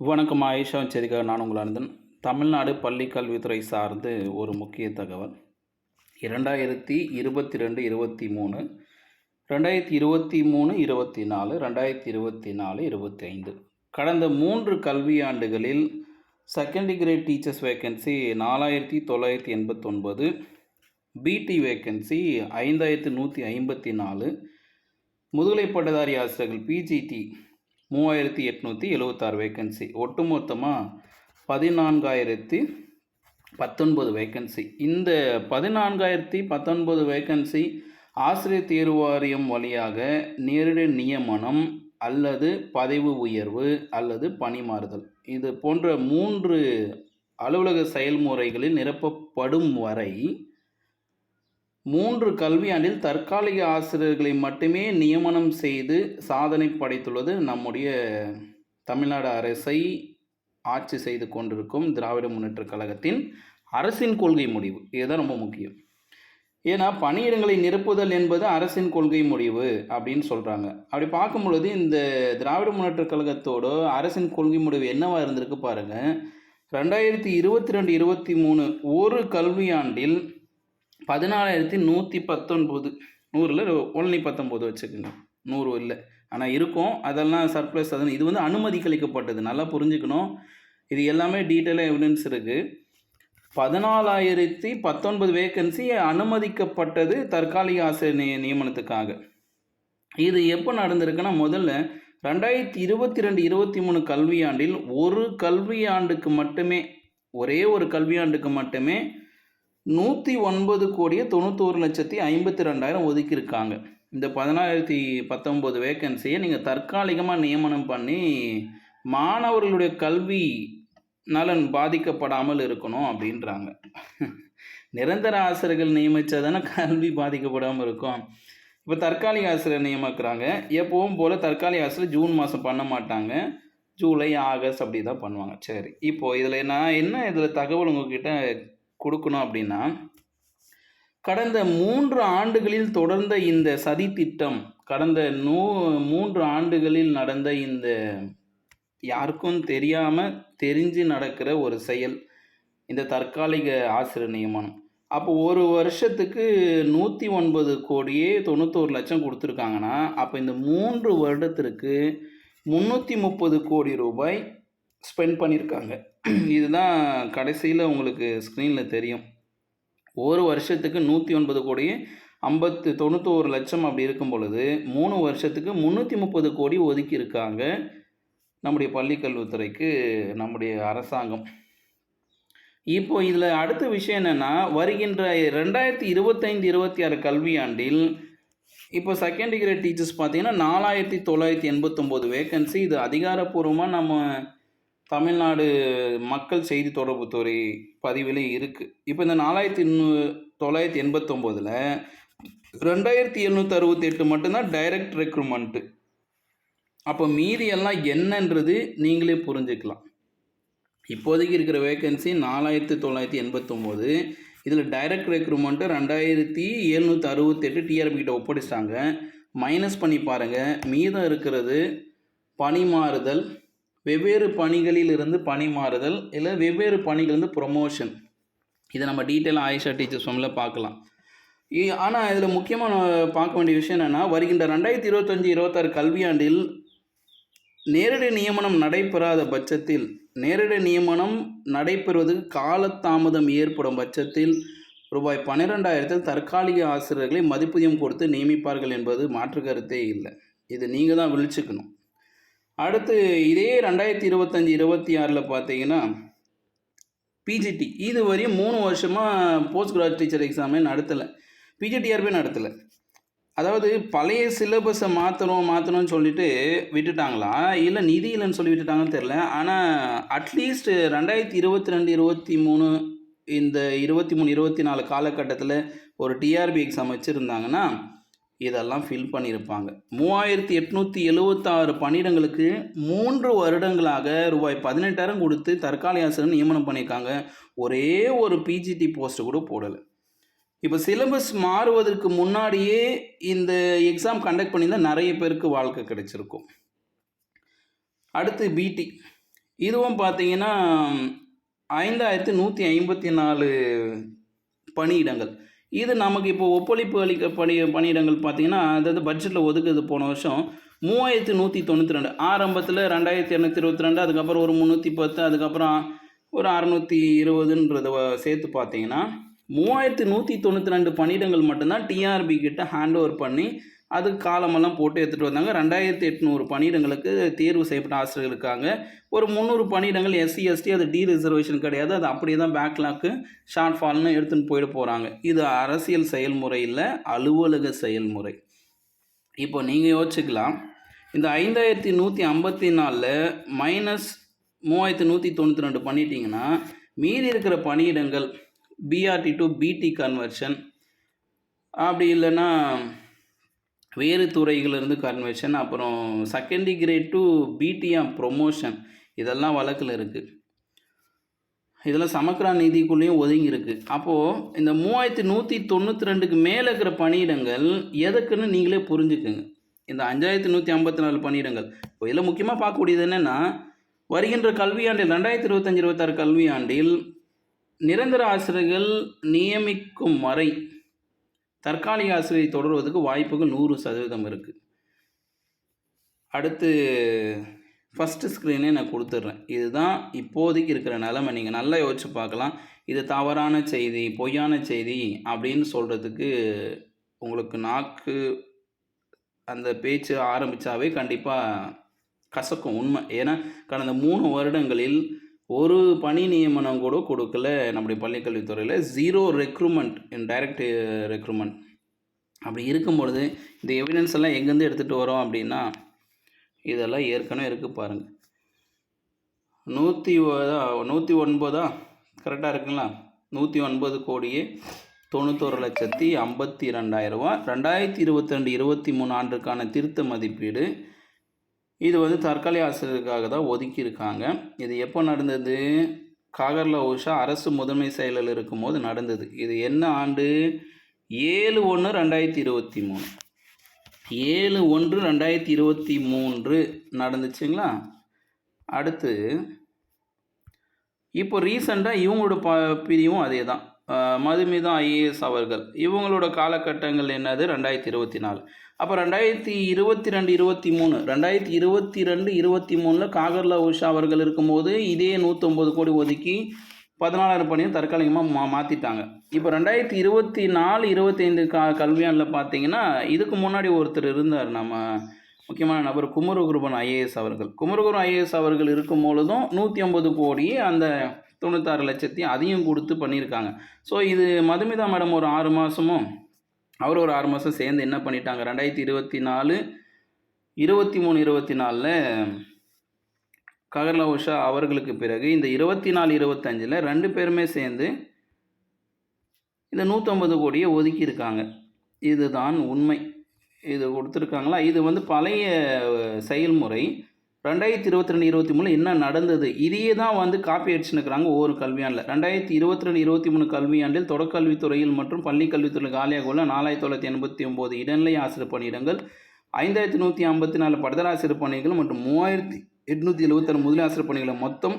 வணக்கம் ஆயிஷா. செய்திக்காக நான் உங்கள் அனந்தன் தமிழ்நாடு பள்ளி கல்வித்துறை சார்ந்து ஒரு முக்கிய தகவல். இரண்டாயிரத்தி இருபத்தி ரெண்டு இருபத்தி மூணு ரெண்டாயிரத்தி இருபத்தி மூணு இருபத்தி நாலு ரெண்டாயிரத்தி இருபத்தி நாலு இருபத்தி ஐந்து கடந்த மூன்று கல்வியாண்டுகளில் செகண்ட் கிரேட் டீச்சர்ஸ் வேக்கன்சி நாலாயிரத்தி தொள்ளாயிரத்தி எண்பத்தொன்பது பிடி வேக்கன்சி ஐந்தாயிரத்தி நூற்றி ஐம்பத்தி நாலு முதுகலை பட்டதாரி ஆசிரியர்கள் பிஜிடி மூவாயிரத்தி எட்நூற்றி எழுவத்தாறு வேக்கன்சி ஒட்டுமொத்தமாக பதினான்காயிரத்தி பத்தொன்பது வேக்கன்சி இந்த பதினான்காயிரத்தி பத்தொன்பது வேக்கன்சி ஆசிரியர் தேர்வாரியம் வழியாக நேரடி நியமனம் அல்லது பதவி உயர்வு அல்லது பணிமாறுதல். இது போன்ற மூன்று அலுவலக செயல்முறைகளில் நிரப்பப்படும் வரை மூன்று கல்வியாண்டில் தற்காலிக ஆசிரியர்களை மட்டுமே நியமனம் செய்து சாதனை படைத்துள்ளது நம்முடைய தமிழ்நாடு அரசை ஆட்சி செய்து கொண்டிருக்கும் திராவிட முன்னேற்றக் கழகத்தின் அரசின் கொள்கை முடிவு. இதுதான் ரொம்ப முக்கியம். ஏன்னா பணியிடங்களை நிரப்புதல் என்பது அரசின் கொள்கை முடிவு அப்படின்னு சொல்கிறாங்க அப்படி பார்க்கும் பொழுது இந்த திராவிட முன்னேற்ற கழகத்தோட அரசின் கொள்கை முடிவு என்னவாக இருந்திருக்கு பாருங்கள் ரெண்டாயிரத்தி இருபத்தி ரெண்டு இருபத்தி மூணு ஒரு கல்வியாண்டில் பதினாலாயிரத்தி நூற்றி பத்தொன்பது. நூறில் ஒன்லி பத்தொம்போது வச்சுக்கோங்க. நூறு இல்லை. ஆனால் இருக்கும். அதெல்லாம் சர்ப்ளஸ் அது இது வந்து அனுமதிக்களிக்கப்பட்டது நல்லா புரிஞ்சுக்கணும். இது எல்லாமே டீட்டெயிலாக எவிடன்ஸ் இருக்குது பதினாலாயிரத்தி பத்தொன்பது வேக்கன்சி அனுமதிக்கப்பட்டது தற்காலிக ஆசிரியர் நிய நியமனத்துக்காக. இது எப்போ நடந்திருக்குன்னா முதல்ல ரெண்டாயிரத்தி இருபத்தி ரெண்டு இருபத்தி மூணு கல்வியாண்டில் ஒரு கல்வியாண்டுக்கு மட்டுமே ஒரே ஒரு கல்வியாண்டுக்கு மட்டுமே நூற்றி ஒன்பது கோடியே தொண்ணூத்தோரு லட்சத்தி ஐம்பத்தி ரெண்டாயிரம் ஒதுக்கியிருக்காங்க. இந்த பதினாயிரத்தி பத்தொம்போது வேக்கன்சியை நீங்கள் தற்காலிகமாக நியமனம் பண்ணி மாணவர்களுடைய கல்வி நலன் பாதிக்கப்படாமல் இருக்கணும் அப்படின்றாங்க. நிரந்தர ஆசிரியர்கள் நியமித்தா தானே கல்வி பாதிக்கப்படாமல் இருக்கும். இப்போ தற்காலிக ஆசிரியர் நியமிக்கிறாங்க. எப்பவும் போல் தற்காலிக ஆசிரியர் ஜூன் மாதம் பண்ண மாட்டாங்க. ஜூலை ஆகஸ்ட் அப்படி தான் பண்ணுவாங்க. சரி இப்போது இதில் நான் என்ன இதில் தகவல் உங்ககிட்ட கொடுக்கணும் அப்படின்னா கடந்த மூன்று ஆண்டுகளில் தொடர்ந்த இந்த சதி திட்டம் கடந்த நூ மூன்று ஆண்டுகளில் நடந்த இந்த யாருக்கும் தெரியாமல் தெரிஞ்சு நடக்கிற ஒரு செயல் இந்த தற்காலிக ஆசிரியர் நியமனம். அப்போ ஒரு வருஷத்துக்கு நூற்றி ஒன்பது கோடியே தொண்ணூத்தோரு லட்சம் கொடுத்துருக்காங்கன்னா அப்போ இந்த மூன்று வருடத்திற்கு முந்நூற்றி முப்பது கோடி ரூபாய் ஸ்பெண்ட் பண்ணியிருக்காங்க இதுதான் கடைசியில் உங்களுக்கு ஸ்க்ரீனில் தெரியும். ஒரு வருஷத்துக்கு நூற்றி ஒன்பது கோடி ஐம்பத்து தொண்ணூத்தோரு லட்சம் அப்படி இருக்கும் பொழுது மூணு வருஷத்துக்கு முந்நூற்றி முப்பது கோடி ஒதுக்கியிருக்காங்க நம்முடைய பள்ளிக்கல்வித்துறைக்கு நம்முடைய அரசாங்கம். இப்போ இதில் அடுத்த விஷயம் என்னென்னா வருகின்ற ரெண்டாயிரத்தி இருபத்தைந்து இருபத்தி ஆறு கல்வியாண்டில் இப்போ செகண்ட் கிரேட் டீச்சர்ஸ் பார்த்தீங்கன்னா நாலாயிரத்தி தொள்ளாயிரத்தி எண்பத்தொம்போது வேக்கன்சி இது அதிகாரப்பூர்வமாக நம்ம தமிழ்நாடு மக்கள் செய்தி தொடர்புத்துறை பதிவில் இருக்குது இப்போ இந்த நாலாயிரத்தி தொள்ளாயிரத்தி எண்பத்தொம்போதில் ரெண்டாயிரத்தி எழுநூற்றி அறுபத்தி எட்டு மட்டும்தான் டைரக்ட் ரெக்ரூட்மெண்ட்டு அப்போ மீதி எல்லாம் என்னன்றது நீங்களே புரிஞ்சுக்கலாம். இப்போதைக்கு இருக்கிற வேக்கன்சி நாலாயிரத்தி தொள்ளாயிரத்தி எண்பத்தொம்போது. இதில் டைரக்ட் ரெக்ரூட்மெண்ட்டு ரெண்டாயிரத்தி எழுநூற்றி அறுபத்தெட்டு டிஆர்பி கிட்ட ஒப்படைச்சிட்டாங்க. மைனஸ் பண்ணி பாருங்கள் மீதம் இருக்கிறது பணிமாறுதல் வெவ்வேறு பணிகளில் இருந்து பணி மாறுதல் இல்லை வெவ்வேறு பணிகளிலிருந்து ப்ரொமோஷன் இதை நம்ம டீட்டெயிலாக ஆயிஷா டீச்சர்ஸ் ஃபோமில் பார்க்கலாம். ஆனால் இதில் முக்கியமாக பார்க்க வேண்டிய விஷயம் என்னென்னா வருகின்ற ரெண்டாயிரத்தி இருபத்தஞ்சி இருபத்தாறு கல்வியாண்டில் நேரடி நியமனம் நடைபெறாத பட்சத்தில் நேரடி நியமனம் நடைபெறுவதற்கு காலதாமதம் ஏற்படும் பட்சத்தில் ரூபாய் பன்னிரெண்டாயிரத்தில் தற்காலிக ஆசிரியர்களை மதிப்பூதியம் கொடுத்து நியமிப்பார்கள் என்பது மாற்று கருத்தே இல்லை. இது நீங்கள் தான் விழிச்சுக்கணும். அடுத்து இதே ரெண்டாயிரத்தி இருபத்தஞ்சி இருபத்தி ஆறில் பார்த்தீங்கன்னா பிஜிடி இது வரையும் மூணு வருஷமாக போஸ்ட் கிராஜுவேட் டீச்சர் எக்ஸாமே நடத்தலை. பிஜிடிஆர்பி நடத்தலை. அதாவது பழைய சிலபஸை மாற்றணும் மாற்றணும்னு சொல்லிட்டு விட்டுட்டாங்களா? இல்லை நிதி இல்லைன்னு சொல்லி விட்டுட்டாங்கன்னு தெரில ஆனால் அட்லீஸ்ட் ரெண்டாயிரத்தி இருபத்தி ரெண்டு இருபத்தி மூணு இந்த இருபத்தி மூணு இருபத்தி நாலு காலகட்டத்தில் ஒரு டிஆர்பி எக்ஸாம் வச்சுருந்தாங்கன்னா இதெல்லாம் ஃபில் பண்ணியிருப்பாங்க. மூவாயிரத்தி எட்நூற்றி எழுவத்தாறு பணியிடங்களுக்கு மூன்று வருடங்களாக ரூபாய் பதினெட்டாயிரம் கொடுத்து தற்காலிக ஆசிரியர் நியமனம் பண்ணியிருக்காங்க. ஒரே ஒரு பிஜிடி போஸ்ட்டு கூட போடலை. இப்போ சிலபஸ் மாறுவதற்கு முன்னாடியே இந்த எக்ஸாம் கண்டக்ட் பண்ணியிருந்தால் நிறைய பேருக்கு வாழ்க்கை கிடைச்சிருக்கும். அடுத்து பிடி இதுவும் பார்த்தீங்கன்னா ஐந்தாயிரத்தி நூற்றி ஐம்பத்தி நாலு பணியிடங்கள். இது நமக்கு இப்போ ஒப்பளிப்பு அளிக்க பணி பணியிடங்கள் பார்த்தீங்கன்னா அதாவது பட்ஜெட்டில் ஒதுக்குது போன வருஷம் மூவாயிரத்தி நூற்றி தொண்ணூற்றி ரெண்டு. ஆரம்பத்தில் ரெண்டாயிரத்தி இரநூத்தி இருபத்தி ரெண்டு அதுக்கப்புறம் ஒரு முந்நூற்றி பத்து அதுக்கப்புறம் ஒரு அறநூற்றி இருபதுன்றத சேர்த்து பார்த்தீங்கன்னா மூவாயிரத்தி நூற்றி தொண்ணூற்றி ரெண்டு பணியிடங்கள் மட்டும்தான் டிஆர்பி கிட்ட ஹேண்ட் ஓவர் பண்ணி அதுக்கு காலமெல்லாம் போட்டு எடுத்துகிட்டு வந்தாங்க. ரெண்டாயிரத்தி எட்நூறு பணியிடங்களுக்கு தேர்வு செய்யப்பட்ட ஆசிரியர்கள் இருக்காங்க. ஒரு முந்நூறு பணியிடங்கள் எஸ்சி எஸ்டி அது டி ரிசர்வேஷன் கிடையாது. அது அப்படியே தான் பேக்லாக்கு ஷார்ட் ஃபால்னு எடுத்துன்னு போயிட போகிறாங்க இது அரசியல் செயல்முறை இல்லை அலுவலக செயல்முறை. இப்போ நீங்கள் யோசிச்சுக்கலாம். இந்த ஐந்தாயிரத்தி நூற்றி ஐம்பத்தி நாலில் மைனஸ் மூவாயிரத்தி நூற்றி தொண்ணூற்றி ரெண்டு பண்ணிட்டீங்கன்னா மீறி இருக்கிற பணியிடங்கள் பிஆர்டி டு பிடி கன்வர்ஷன் அப்படி இல்லைன்னா வேறு துறைகளிலிருந்து கன்வர்ஷன் அப்புறம் second grade to BTM promotion இதெல்லாம் வழக்கில் இருக்குது இதெல்லாம் சமக்கரா நிதிக்குள்ளேயும் ஒதுங்கி இருக்குது அப்போது இந்த மூவாயிரத்தி நூற்றி தொண்ணூற்றி ரெண்டுக்கு மேலே இருக்கிற பணியிடங்கள் எதுக்குன்னு நீங்களே புரிஞ்சுக்குங்க. இந்த அஞ்சாயிரத்தி நூற்றி ஐம்பத்தி நாலு பணியிடங்கள். இப்போ இதில் முக்கியமாக பார்க்கக்கூடியது என்னென்னா வருகின்ற கல்வியாண்டில் ரெண்டாயிரத்தி இருபத்தஞ்சி இருபத்தாறு கல்வியாண்டில் நிரந்தர ஆசிரியர்கள் நியமிக்கும் வரை தற்காலிக ஆசிரியை தொடர்வதற்கு வாய்ப்புகள் நூறு சதவீதம் இருக்குது அடுத்து ஃபஸ்ட்டு ஸ்க்ரீனே நான் கொடுத்துட்றேன். இதுதான் இப்போதைக்கு இருக்கிற நிலமை. நீங்கள் நல்லா யோசிச்சு பார்க்கலாம். இது தவறான செய்தி பொய்யான செய்தி அப்படின்னு சொல்கிறதுக்கு உங்களுக்கு நாக்கு அந்த பேச்சு ஆரம்பித்தாவே கண்டிப்பாக கசக்கும் உண்மை. ஏன்னா கடந்த மூணு வருடங்களில் ஒரு பணி நியமனம் கூட கொடுக்கல நம்முடைய பள்ளிக்கல்வித்துறையில். Zero recruitment in direct recruitment அப்படி இருக்கும் பொழுது இந்த எவிடன்ஸ் எல்லாம் எங்கேருந்து எடுத்துகிட்டு வரோம் அப்படின்னா இதெல்லாம் ஏற்கனவே இருக்குது பாருங்கள் நூற்றி நூற்றி ஒன்பதா? கரெக்டாக இருக்குங்களா? நூற்றி ஒன்பது கோடியே தொண்ணூத்தோரு லட்சத்தி ஐம்பத்தி ரெண்டாயிரரூவா ரெண்டாயிரத்தி இருபத்தி ரெண்டு இருபத்தி மூணு ஆண்டுக்கான திருத்த மதிப்பீடு. இது வந்து தற்காலிக ஆசிரியருக்காக தான் ஒதுக்கியிருக்காங்க. இது எப்போ நடந்தது? காகர்ல உஷா அரசு முதன்மை செயலில் இருக்கும்போது நடந்தது. இது என்ன ஆண்டு? ஏழு ஒன்று ரெண்டாயிரத்தி இருபத்தி மூணு. ஏழு ஒன்று ரெண்டாயிரத்தி இருபத்தி மூன்று நடந்துச்சுங்களா? அடுத்து இப்போ ரீசெண்டாக இவங்களோட ப பிரிவும் அதே தான். மதுமிதா ஐஏஎஸ் அவர்கள். இவங்களோட காலகட்டங்கள் என்னது? ரெண்டாயிரத்தி இருபத்தி நாலு. அப்போ ரெண்டாயிரத்தி இருபத்தி ரெண்டு இருபத்தி மூணு. ரெண்டாயிரத்தி இருபத்தி ரெண்டு இருபத்தி மூணில் காகர்லா உஷா அவர்கள் இருக்கும்போது இதே நூற்றொம்பது கோடி ஒதுக்கி பதினாலாயிரம் பணியும் தற்காலிகமாக மா மாற்றிட்டாங்க இப்போ ரெண்டாயிரத்தி இருபத்தி நாலு இருபத்தைந்து கா கல்வியாண்டில் பார்த்தீங்கன்னா இதுக்கு முன்னாடி ஒருத்தர் இருந்தார் நம்ம முக்கியமான நபர் குமரகுருபன் ஐஏஎஸ் அவர்கள். குமரகுரு ஐஏஎஸ் அவர்கள் இருக்கும் பொழுதும் நூற்றி ஐம்பது கோடி அந்த தொண்ணூத்தாறு லட்சத்தையும் அதையும் கொடுத்து பண்ணியிருக்காங்க. ஸோ இது மதுமிதா மேடம் ஒரு ஆறு மாதமும் அவர் ஒரு ஆறு மாதம் சேர்ந்து என்ன பண்ணிட்டாங்க? ரெண்டாயிரத்தி இருபத்தி நாலு இருபத்தி மூணு இருபத்தி நாலில் ககர்லா உஷா அவர்களுக்கு பிறகு இந்த இருபத்தி நாலு இருபத்தஞ்சில் ரெண்டு பேருமே சேர்ந்து இந்த நூற்றம்பது கோடியை ஒதுக்கியிருக்காங்க. இதுதான் உண்மை. இது கொடுத்துருக்காங்களா? இது வந்து பழைய செயல்முறை. ரெண்டாயிரத்தி இருபத்தி ரெண்டு இருபத்தி மூணு என்ன நடந்தது? இதையே தான் வந்து காப்பி அடிச்சுனுக்குறாங்க ஒவ்வொரு கல்வியாண்டில். ரெண்டாயிரத்தி இருபத்தி ரெண்டு இருபத்தி மூணு கல்வியாண்டில் தொடக்கல்வித்துறையில் மற்றும் பள்ளிக்கல்வித்துறை காலியாக உள்ள நாலாயிரத்தி தொள்ளாயிரத்தி எண்பத்தி ஒம்பது இடைநிலை ஆசிரியர் பணியிடங்கள் ஐந்தாயிரத்தி நூற்றி ஐம்பத்தி நாலு படுதலாசிரியர் பணிகள் மற்றும் மூவாயிரத்தி எட்நூற்றி எழுபத்தாறு முதலாசிரியர் பணிகளை. மொத்தம்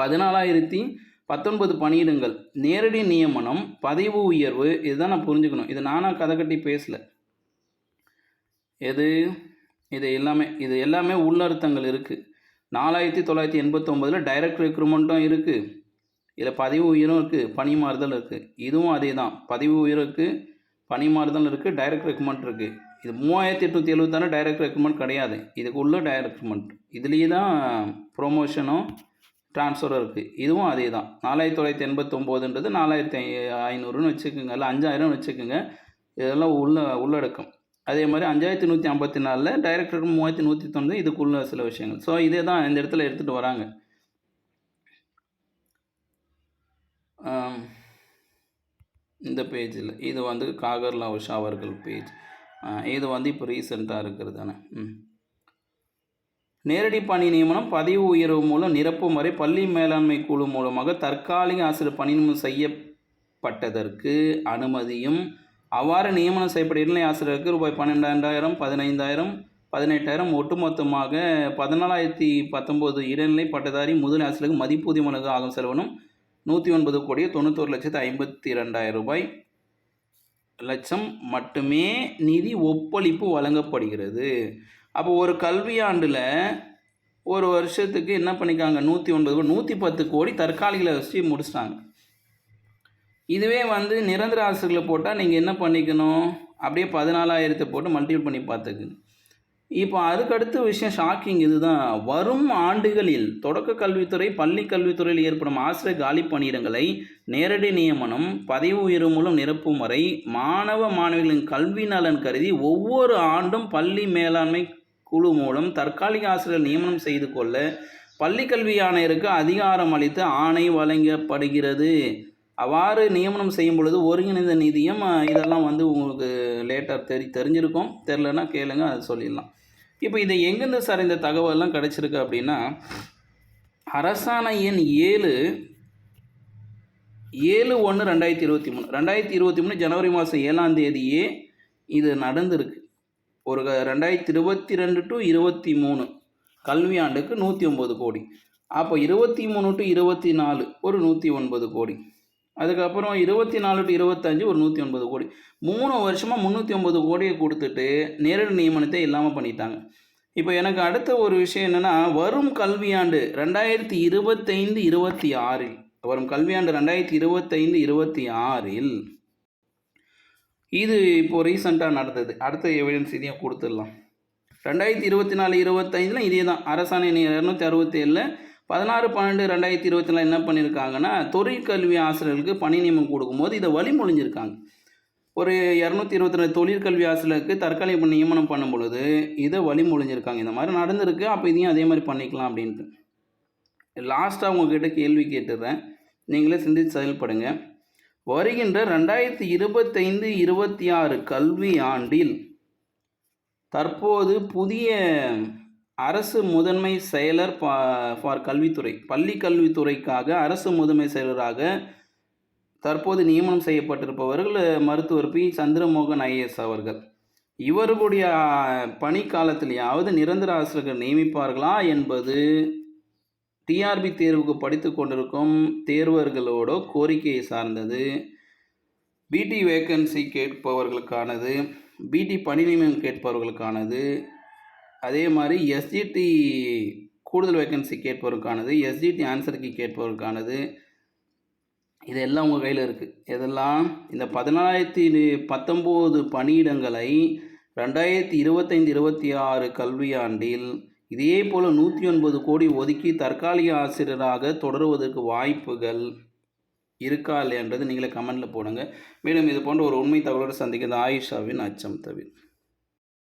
பதினாலாயிரத்தி பத்தொன்பது பணியிடங்கள். நேரடி நியமனம் பதவி உயர்வு இதுதான் நான் புரிஞ்சுக்கணும். இது நானாக கதை கட்டி பேசல. எது? இது எல்லாமே இது எல்லாமே உள்ளர்த்தங்கள் இருக்குது நாலாயிரத்தி தொள்ளாயிரத்தி எண்பத்தொம்போதில் டைரக்ட் ரெக்ரூட்மெண்ட்டும் இருக்குது இதில் பதிவு உயரும் இருக்குது பணி மாறுதல் இருக்குது இதுவும் அதே தான் பதிவு உயரம் இருக்குது பணி மாறுதல் இருக்குது டைரக்ட் ரெக்ரூட்மெண்ட் இருக்குது இது மூவாயிரத்தி எட்நூற்றி எழுபத்தாறு டைரக்ட் ரெக்ரூட்மெண்ட் கிடையாது. இதுக்குள்ளே டைரக்ட் ரெக்ரூட்மெண்ட் இதுலேயே தான் ப்ரொமோஷனும் ட்ரான்ஸ்ஃபரும் இருக்குது இதுவும் அதே தான் நாலாயிரத்தி தொள்ளாயிரத்தி எண்பத்தொம்போதுன்றது நாலாயிரத்தி ஐநூறுன்னு வச்சுக்கோங்க இல்லை அஞ்சாயிரம்னு வச்சுக்கோங்க. இதெல்லாம் உள்ள உள்ளடக்கம். அதே மாதிரி அஞ்சாயிரத்தி நூற்றி ஐம்பத்தி நாலில் டைரக்டர் மூவாயிரத்தி நூற்றி தொண்ணூறு இதுக்குள்ள சில விஷயங்கள். ஸோ இதே தான் இந்த இடத்துல எடுத்துகிட்டு வராங்க. இந்த பேஜில் இது வந்து காகர்லா உஷா அவர்கள் பேஜ் இது வந்து இப்போ ரீசெண்டாக இருக்கிறது தானே. ம். நேரடி பணி நியமனம் பதவி உயர்வு மூலம் நிரப்பும் வரை பள்ளி மேலாண்மை குழு மூலமாக தற்காலிக ஆசிரியர் பணி நியமனம் செய்யப்பட்டதற்கு அனுமதியும் அவ்வாறு நியமனம் செய்யப்பட்ட இளநிலை ஆசிரியருக்கு ரூபாய் பன்னெண்டாயிரம் பதினைந்தாயிரம் பதினெட்டாயிரம் ஒட்டுமொத்தமாக பதினாலாயிரத்தி பத்தொம்போது இடைநிலை பட்டதாரி முதல் ஆசிரியருக்கு மதிப்பூதியம் வழங்க ஆகும் செலவனும் நூற்றி ஒன்பது கோடியே தொண்ணூத்தொரு லட்சத்து ஐம்பத்தி ரெண்டாயிரம் ரூபாய். லட்சம் மட்டுமே நிதி ஒப்பளிப்பு வழங்கப்படுகிறது. அப்போ ஒரு கல்வியாண்டில் ஒரு வருஷத்துக்கு என்ன பண்ணிக்காங்க நூற்றி ஒன்பது கோடி நூற்றி பத்து கோடி தற்காலிகளை வச்சு முடிச்சிட்டாங்க. இதுவே வந்து நிரந்தர ஆசிரியர்களை போட்டால் நீங்கள் என்ன பண்ணிக்கணும்? அப்படியே பதினாலாயிரத்தை போட்டு மல்டிபிள் பண்ணி பார்த்துக்குங்க இப்போ அதுக்கடுத்த விஷயம் ஷாக்கிங் இதுதான். வரும் ஆண்டுகளில் தொடக்க கல்வித்துறை பள்ளி கல்வித்துறையில் ஏற்படும் ஆசிரியர் காலி பணியிடங்களை நேரடி நியமனம் பதவி உயர்வு மூலம் நிரப்பும் வரை மாணவ மாணவிகளின் கல்வி நலன் கருதி ஒவ்வொரு ஆண்டும் பள்ளி மேலாண்மை குழு மூலம் தற்காலிக ஆசிரியர் நியமனம் செய்து கொள்ள பள்ளி கல்வி ஆணையருக்கு அதிகாரம் அளித்து ஆணை வழங்கப்படுகிறது. அவ்வாறு நியமனம் செய்யும் பொழுது ஒருங்கிணைந்த நிதியம் இதெல்லாம் வந்து உங்களுக்கு லேட்டாக தெரி தெரிஞ்சிருக்கும். தெரிலனா கேளுங்க அது சொல்லிடலாம். இப்போ இதை எங்கேருந்து சார் இந்த தகவல்லாம் கிடச்சிருக்கு அப்படின்னா அரசாணை எண் ஏழு ஏழு ஒன்று ரெண்டாயிரத்தி இருபத்தி மூணு. ரெண்டாயிரத்தி இருபத்தி மூணு ஜனவரி மாதம் ஏழாம் தேதியே இது நடந்திருக்கு. ஒரு ரெண்டாயிரத்தி இருபத்தி ரெண்டு டு இருபத்தி மூணு கல்வியாண்டுக்கு நூற்றி ஒம்பது கோடி. அப்போ இருபத்தி மூணு டு இருபத்தி நாலு ஒரு நூற்றி ஒன்பது கோடி. அதுக்கப்புறம் இருபத்தி நாலு டு இருபத்தஞ்சு ஒரு நூற்றி ஒன்பது கோடி. மூணு வருஷமாக முந்நூற்றி ஒன்பது கோடியை கொடுத்துட்டு நேரடி நியமனத்தை இல்லாமல் பண்ணிட்டாங்க. இப்போ எனக்கு அடுத்த ஒரு விஷயம் என்னென்னா வரும் கல்வியாண்டு ரெண்டாயிரத்தி இருபத்தைந்து இருபத்தி ஆறில் வரும் கல்வியாண்டு ரெண்டாயிரத்தி இருபத்தைந்து இருபத்தி ஆறில் இது இப்போ ரீசண்டாக நடந்தது. அடுத்த எவிடன்ஸ் இதையும் கொடுத்துடலாம். ரெண்டாயிரத்தி இருபத்தி நாலு இருபத்தைந்தில் இதே தான் அரசாணை இரநூத்தி அறுபத்தி ஏழில் பதினாறு பன்னெண்டு ரெண்டாயிரத்தி இருபத்தி நாலு என்ன பண்ணியிருக்காங்கன்னா தொழிற்கல்வி ஆசிரியர்களுக்கு பணி நியமனம் கொடுக்கும்போது இதை வழிமொழிஞ்சிருக்காங்க ஒரு இரநூத்தி இருபத்தி ரெண்டு தொழிற்கல்வி ஆசிரியருக்கு தற்காலிக நியமனம் பண்ணும் பொழுது இதை வழிமொழிஞ்சிருக்காங்க இந்த மாதிரி நடந்திருக்கு அப்போ இதையும் அதே மாதிரி பண்ணிக்கலாம் அப்படின்ட்டு. லாஸ்ட்டாக உங்ககிட்ட கேள்வி கேட்டுடுறேன் நீங்களே சிந்தித்து செயல்படுங்க. வருகின்ற ரெண்டாயிரத்தி இருபத்தைந்து இருபத்தி ஆறு கல்வி ஆண்டில் தற்போது புதிய அரசு முதன்மை செயலர் பா- ஃபார் கல்வித்துறை. பள்ளி கல்வித்துறைக்காக அரசு முதன்மை செயலராக தற்போது நியமனம் செய்யப்பட்டிருப்பவர்கள் மருத்துவர் பி. சந்திரமோகன் ஐஏஎஸ் அவர்கள். இவர்களுடைய பணிக்காலத்திலேயாவது நிரந்தர ஆசிரியர்கள் நியமிப்பார்களா என்பது டிஆர்பி தேர்வுக்கு படித்து கொண்டிருக்கும் தேர்வர்களோட கோரிக்கையை சார்ந்தது. பிடி வேக்கன்சி கேட்பவர்களுக்கானது பிடி பணி நியமனம் கேட்பவர்களுக்கானது அதே மாதிரி எஸ்ஜிடி கூடுதல் வேக்கன்சி கேட்பவருக்கானது எஸ்ஜிடி ஆன்சருக்கு கேட்பவருக்கானது இதெல்லாம் உங்கள் கையில் இருக்குது இதெல்லாம் இந்த பதினாயிரத்தி பத்தொம்போது பணியிடங்களை ரெண்டாயிரத்தி இருபத்தைந்து இருபத்தி ஆறு கல்வியாண்டில் இதே போல் நூற்றி ஒன்பது கோடி ஒதுக்கி தற்காலிக ஆசிரியராக தொடருவதற்கு வாய்ப்புகள் இருக்கா இல்லையன்றது நீங்களே கமெண்டில் போடுங்க. மேலும் இது போன்ற ஒரு உண்மை தகவலோடு சந்திக்கிறது ஆயிஷாவின் அச்சம் தவிர.